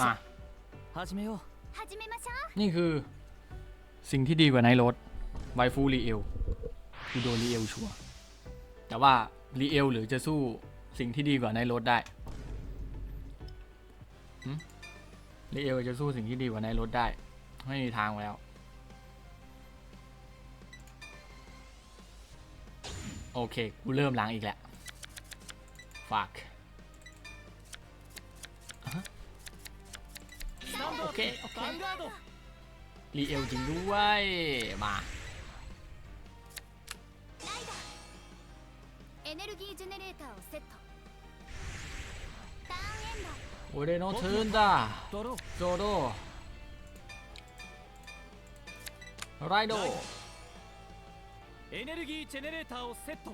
มานี่คือ สิ่งที่ดีกว่าไนโรดไวฟูรีเอลคือโดนรีเอลชัวแต่ว่ารีเอลหรือจะสู้สิ่งที่ดีกว่าไนโรดได้รีเอลจะสู้สิ่งที่ดีกว่าไนโรดได้ ไม่มีทางแล้ว โอเค กูเริ่มล้างอีกแล้วฝาก รีเอลจริงด้วย มา エネルギージェネレーターをセットターンエンド โอเดโนเทิร์นจ้า ドロー โจโดไรโด エネルギージェネレーターをセット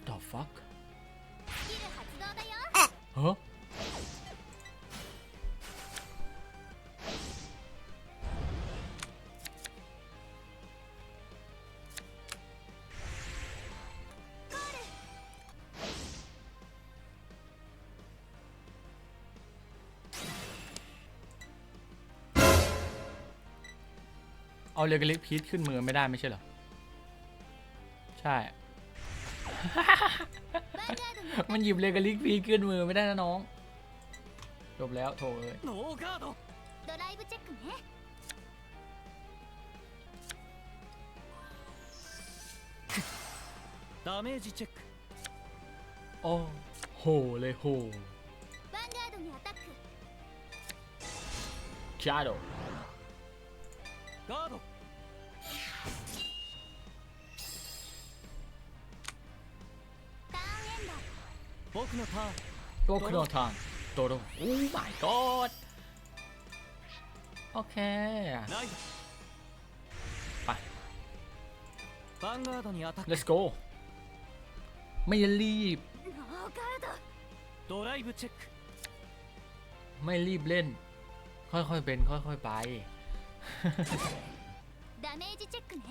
What the fuck ฮะเอาเรกเล็กพีทขึ้นมือไม่ได้ไม่ใช่เหรอ ใช่ มันหยิบเลกาลิกพีขึ้นมือไม่ได้นะน้อง จบแล้วโถเอ้ยโอ้โหเลยโหชาโด 僕のターン โตคุโนทานโตโดโอ้ my god โอเค ライ ไป ドヴァンガードにアタック let's go ไม่รีบ ノーガードドライブチェック ไม่รีบเล่น ค่อยๆเป็น ค่อยๆไป ダメージチェックね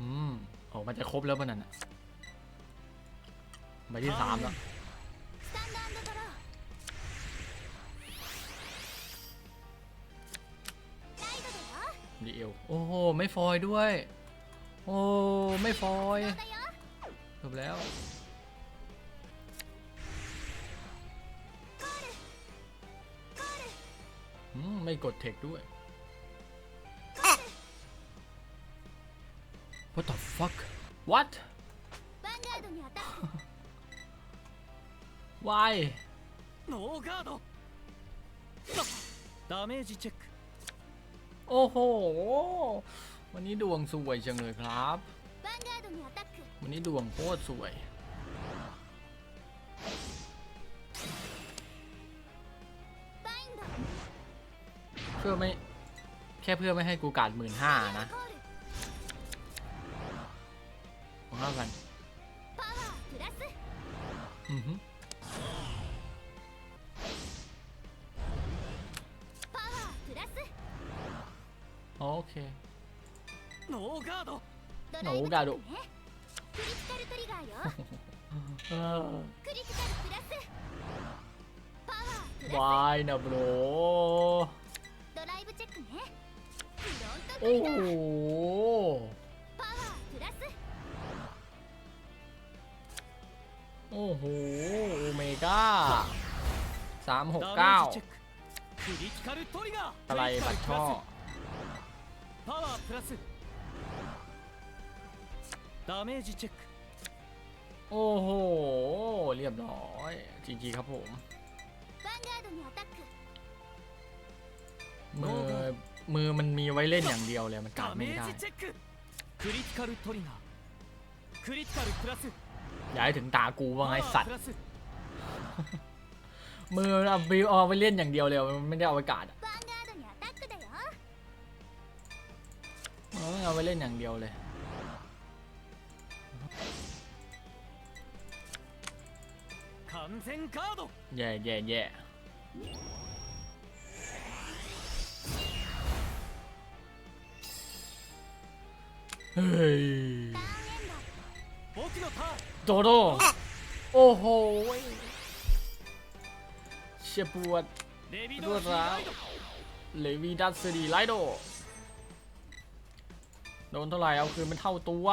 อืมโอ้มันจะครบแล้วมันนั่นอ่ะ ใบที่สามแล้วดีเอลโอ้โห ไม่ฟอยด้วย โอ้ ไม่ฟอยจบแล้ว ไม่กดเทคด้วย What the fuck What วายโอ้โห วันนี้ดวงสวยจังเลยครับ วันนี้ดวงโคตรสวย เพื่อไม่ แค่เพื่อไม่ให้กูกาดหมื่นห้านะของเข้ากันอือฮึ เค ノーガードドノーガードねクリティカルトリガーよ เออ クリティカルプラスパワープラ วายนะโบร スドライブチェックねフロントト โอ้ リガ โห ーパワープラス โอ้โห โอเมก้าสามหก ダメ เก้า ージチェッククリティカルトリガー อะไรบัตรช่อ パワー プラスダメージチェックโอ้โห เรียบร้อยจริงๆครับผมมือมือมันมีไว้เล่นอย่างเดียวเลยมันกาดไม่ได้คริติคอลทริเนอร์คริติคอลพลัสย่าให้ถึงตากูว่าไงสัตว์ มือเอาไปเอาไปเล่นอย่างเดียวเลยมันไม่ได้เอาไปกาด เออเอาไว้เล่นอย่างเดียวเลย 完全カード แย่แย่แย่เฮ้ย ターンエンド僕のターン โดโดโอ้โหเชียปวด レビ ร ド วดร้าว เลวีดัสซีดีไลโด โดนเท่าไหร่เอาคืนเป็นเท่าตัว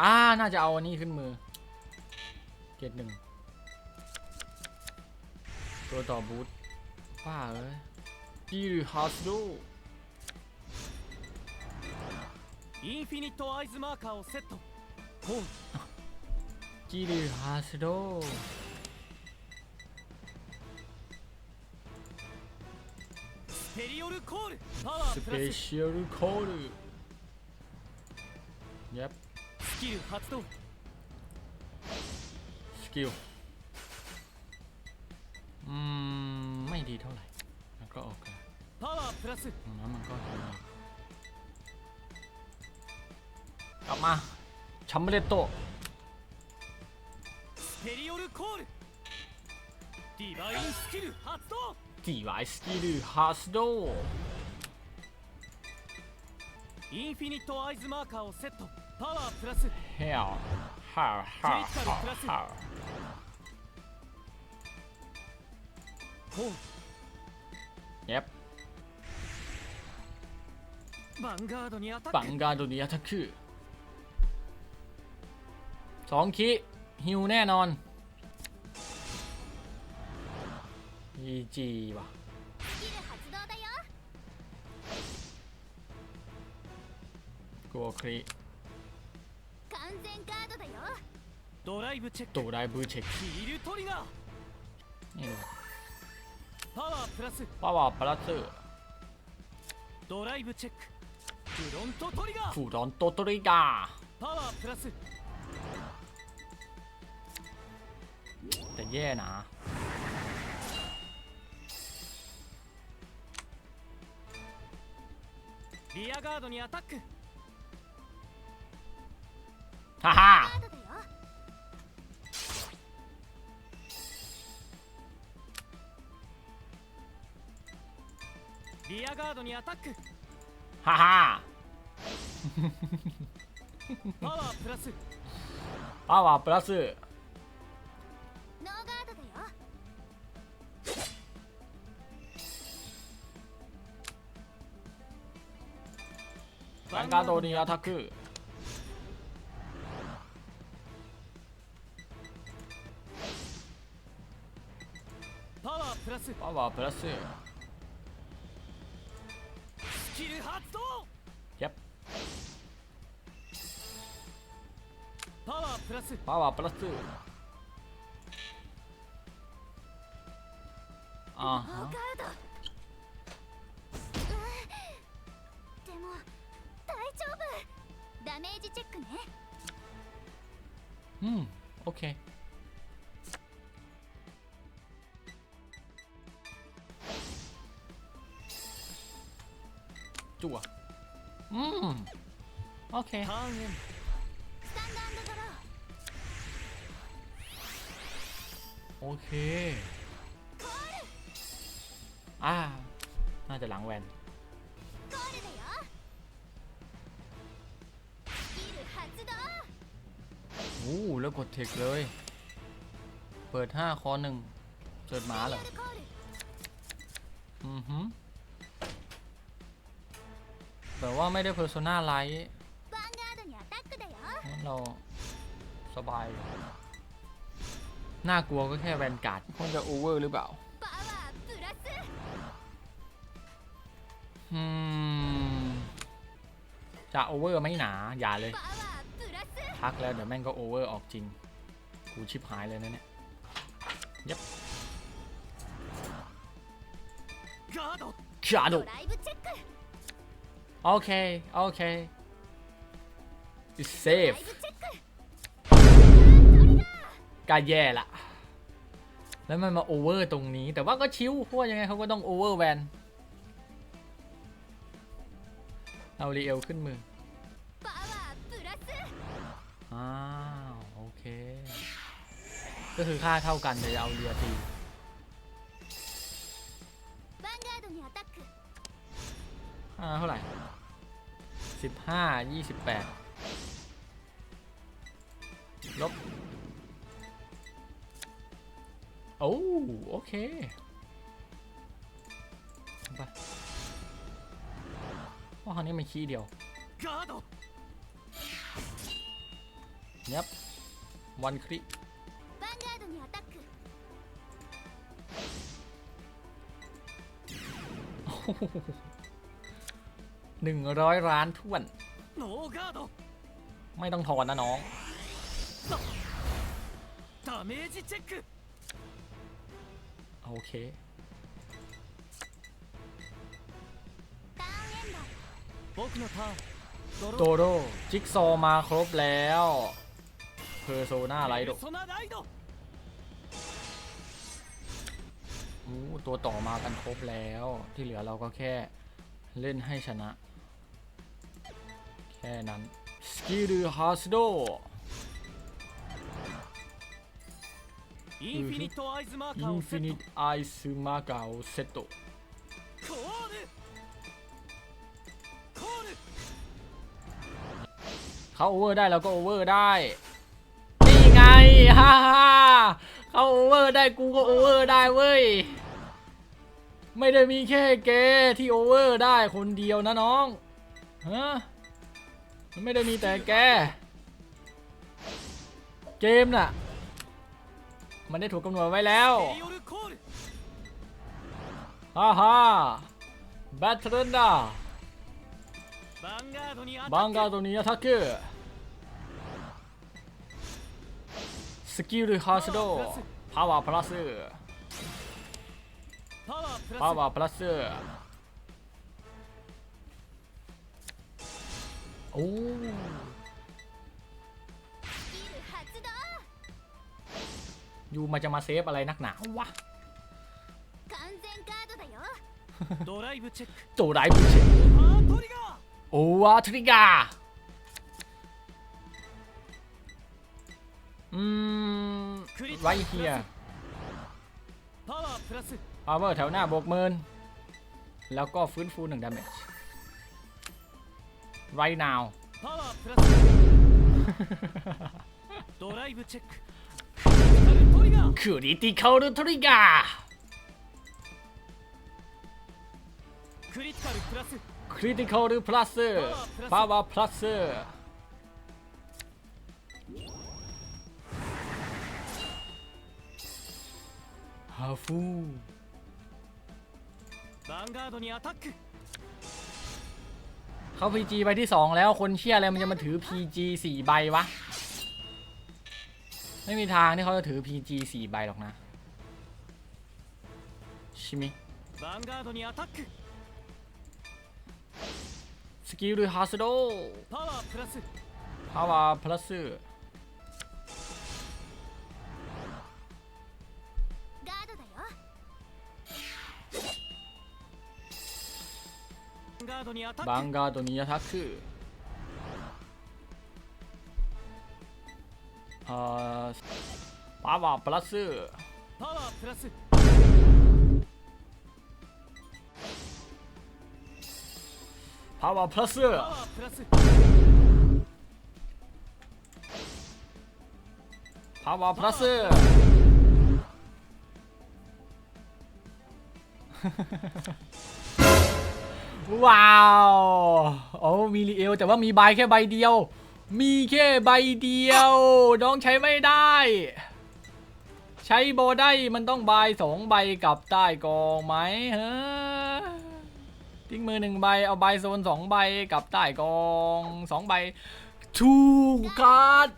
อ่า น่าจะเอาอันนี้ขึ้นมือ เกตหนึ่ง ตัวต่อบูทป้าเอ้ยจีหรือฮาสโด インフィニットアイズマーカーをセットホーム จีหรือฮ ペリオルコールパワ ส ープ เป ラス เชียลโคดยับ スキル発動 สกิล อืม ไม่ดีเท่าไหร่แล้วก็โอเค パワープラス แล้วมันก็ดีกลับมาชัมเบเลโต スペリオルコールディバインスキル発動 จีไวสกิลฮาสโด インフィニットアイズマーカーをセットパワープラス เฮลฮาฮาฮาฮา ホーム ยับ ヴァンガードにアタ ปั ッ ง ク การโดนิยาทักคือสองคิฮิวแน่นอน ยีจีว่ะ スキル発動だよ กลัวคริ 完全カードだよドライブチェック ตัวได้บูเช็ค ヒールトリガー นี่เลย パワープラス ป้าวาปลัสเซอร์ ドライブチェックフロントトリガー ฟูรอนโตโตริกา パワープラス แต่แย่นะ リアガードにアタック。はは。リアガードにアタック。はは。パワープラス。パワープラス。ヴンガードにアタック。パワープラス。パワープラス。スキル発動。やっパワープラス。パワープラス。ああダメージチェックね อืม โอเค จั่ว อืม โอเค ターンエンスタンドドロー โอเค อ่า น่าจะหลังแวน โอู้แล้วกดเทคเลย เปิด 5 คอหนึ่งเจิดหมาเหรอ อือฮึแบบว่าไม่ได้เพอร์โซนาไลท์เราสบาย น่ากลัวก็แค่แวนการ์ดคงจะโอเวอร์หรือเปล่า อืม จะโอเวอร์ไม่หนา อย่าเลย พักแล้วเดี๋ยวแม่งก็โอเวอร์ออกจริง กูชิบหายเลยนะเนี่ยยับกาโดกาโดโอเค โอเค it's safe ก็แย่ละ แล้วมันมาโอเวอร์ตรงนี้ แต่ว่าก็ชิวเพราะยังไงเขาก็ต้องโอเวอร์แวน เอาเรียลขึ้นมือ ก็คือค่าเท่ากันแต่จะเอาเรือตีอ่าเท่าไหร่สิบห้ายี่สิบแปดลบโอ้โอเคไปว่าคราวนี้มันขี้เดียวยับวันคริ หนึ่งร้อยล้านท่วน ไม่ต้องถอนนะน้องโอเคโดโดจิกซอมาครบแล้วเพอร์โซนาไรโด อู้ตัวต่อมากันครบแล้ว ที่เหลือเราก็แค่เล่นให้ชนะ แค่นั้น สกิลฮาสโด インフィニットアイズマーカ อิ ー น を ฟิ セ นิ ッ ตไอซ์มาเกาเซตโต トコールコール เขาโอเวอร์ได้เราก็โอเวอร์ได้ นี่ไง ฮ่าฮ่าเขาโอเวอร์ได้กูก็โอเวอร์ได้เว้ย ไม่ได้มีแค่แกที่โอเวอร์ได้คนเดียวนะน้องฮะมันไม่ได้มีแต่แก เกมน่ะ มันได้ถูกกำหนดไว้แล้วฮ่าฮ่าแบทเทิลดาบังการ์ดนี้อัตคือสกิลฮาร์สโดพาวเวอร์พลัส パワープラスおおยู่มาจะมาเซฟอะไรนักหนาวะโดไร์บุเช็คโเช็คโอ้วาทริกาอืมไรเฮีย พาวเวอร์แถวหน้าบวกหมื่นแล้วก็ฟื้นฟูหนึ่งดาเมจ right now パワープラスドライブチェッククリティカルトリガー クリティカルトリガー クリティカルプラス คริติคอลหรือ plus พาวา plus ฮาฟู ヴァンガードにアタック เขา PG ใบที่สองแล้วคนเชียร์อะไรมันจะมาถือ PG 4 ใบวะ ไม่มีทางที่เขาจะถือ PG 4 ใบหรอกนะ ชิมิสกิลดูฮาสโดพาวเวอร์พลัส マンガードにアタックあパワープラスパワープラスパワープラスパワープラスパワープラス Ha ha ha ha ha. ว้าวโอ้มีรีเอลแต่ว่ามีใบแค่ใบเดียว มีแค่ใบเดียว น้องใช้ไม่ได้ ใช้โบได้มันต้องใบสองใบกับใต้กองไหมเฮ้ทิ้งมือหนึ่งใบเอาใบโซนสองใบกับใต้กองสองใบทูการ์ด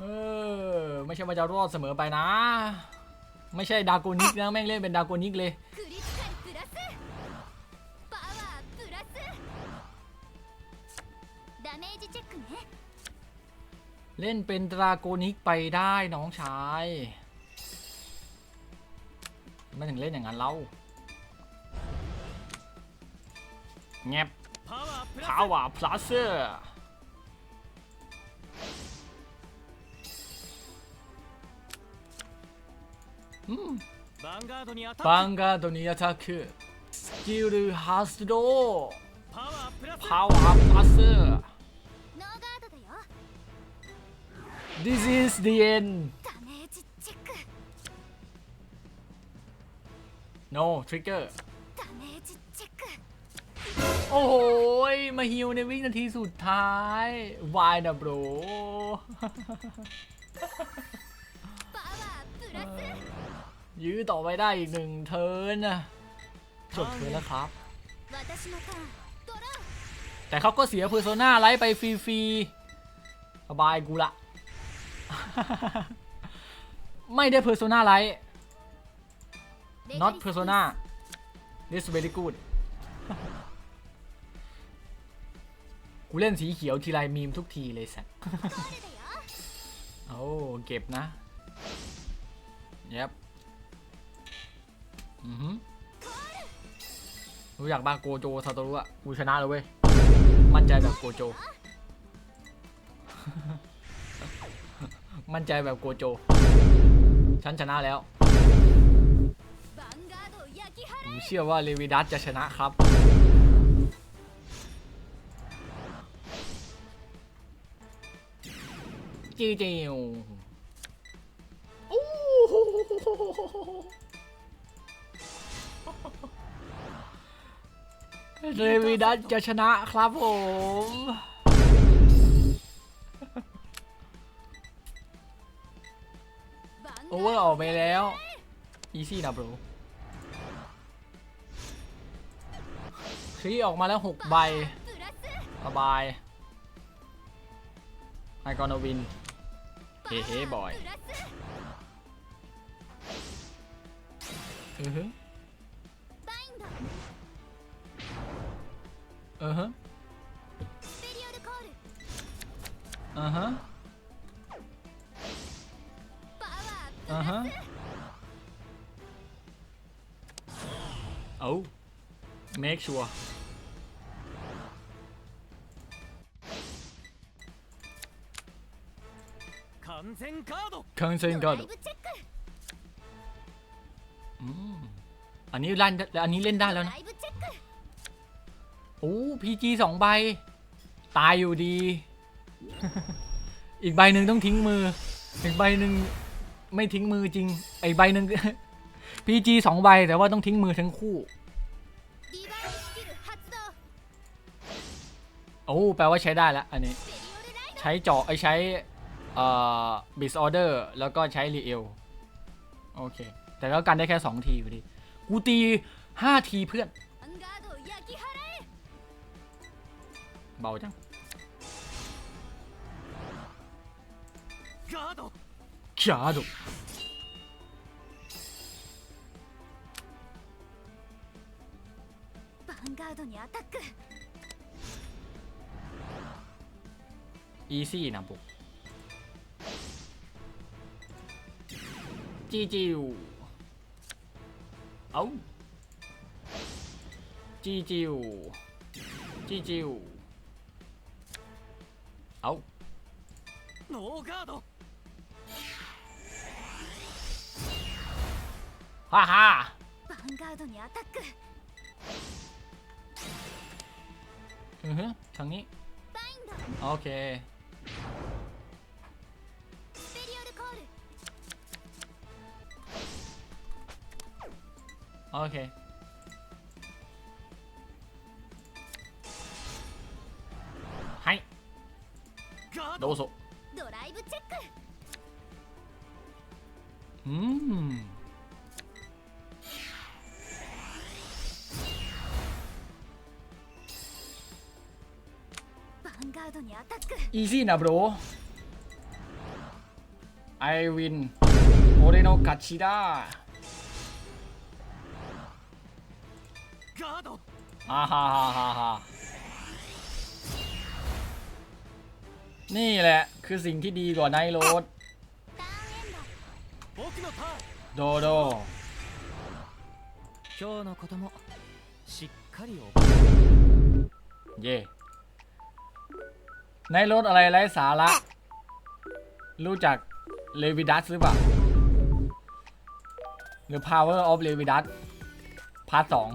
เออไม่ใช่ว่าจะรอดเสมอไปนะ ไม่ใช่ดาโกนิกนะแม่งเล่นเป็นดาโกนิกเลย เล่นเป็นดราโกนิกไปได้น้องชายมันถึงเล่นอย่างนั้นเราแงบพาวเวอร์พลัสเซอร์ ヴァンガードにアタ บั ッ ง ク กาตัวนี้ทักคือสกิลฮัสโด パワープラス พาวาพลัสเซอร์ ノーガードだよ this is the end ダメージチェック no trigger ダメージチェック โอ้โหยมาฮิวในวินาทีสุดท้าย why นะ bro パワープラス ยื้อต่อไปได้อีกหนึ่งเทิร์นนะจบเทิร์นแล้วครับ แต่เขาก็เสียเพอร์โซนาไลท์ไปฟรีๆสบายกูละ ไม่ได้เพอร์โซนาไลท์ not persona this very good กูเล่นสีเขียวทีไรมีมทุกทีเลยสักโอ้เก็บนะ yep รู้อยากบ้าโกโจซาโตรุอะกูชนะเลยเว้ย มั่นใจแบบโกโจ มั่นใจแบบโกโจ ฉันชนะแล้วผมเชื่อว่าเลวิดัสจะชนะครับ จิวจิวโอ้ เรวีดัสจะชนะครับผม โอเวอร์ออกไปแล้ว อีซี่นะบรูคลีออกมาแล้ว 6 ใบ สบายไอคอนวิน เฮ้เฮ้บอย อือฮึ อือฮะอือฮะอือฮะเอา make sure 完全カード完全カードอันนี้ลั่นอันนี้เล่นได้แล้วนะ โอ้พีจีสองใบ ตายอยู่ดี อีกใบหนึ่งต้องทิ้งมือ อีกใบหนึ่งไม่ทิ้งมือจริง ไอใบหนึ่งพีจีสองใบแต่ว่าต้องทิ้งมือทั้งคู่ โอ้แปลว่าใช้ได้แล้วอันนี้ ใช้จอไอใช้บิสออเดอร์แล้วก็ใช้รีเอลโอเค แต่ก็กันได้แค่ 2 ทีพอดี กูตี 5 ทีเพื่อน เบาจังเขียดอีซี่นะปุ๊กจีจิวเอาจีจิวจีจิว เอาโนกาโดฮ่าฮ่าバンガードにアタックอือฮึทางนี้バインドโอเคโอเค どうぞ。ドライブチェック。うん。イージーなブロー I win 俺の勝ちだ。ガード。あはははは。 นี่แหละ คือสิ่งที่ดีกว่าไนโรดโดโดเย่ไนโรดอะไรไร้สาระ รู้จักเลวิดัสหรือเปล่าหรือ Power of เลวิดัสพาร์ทสอง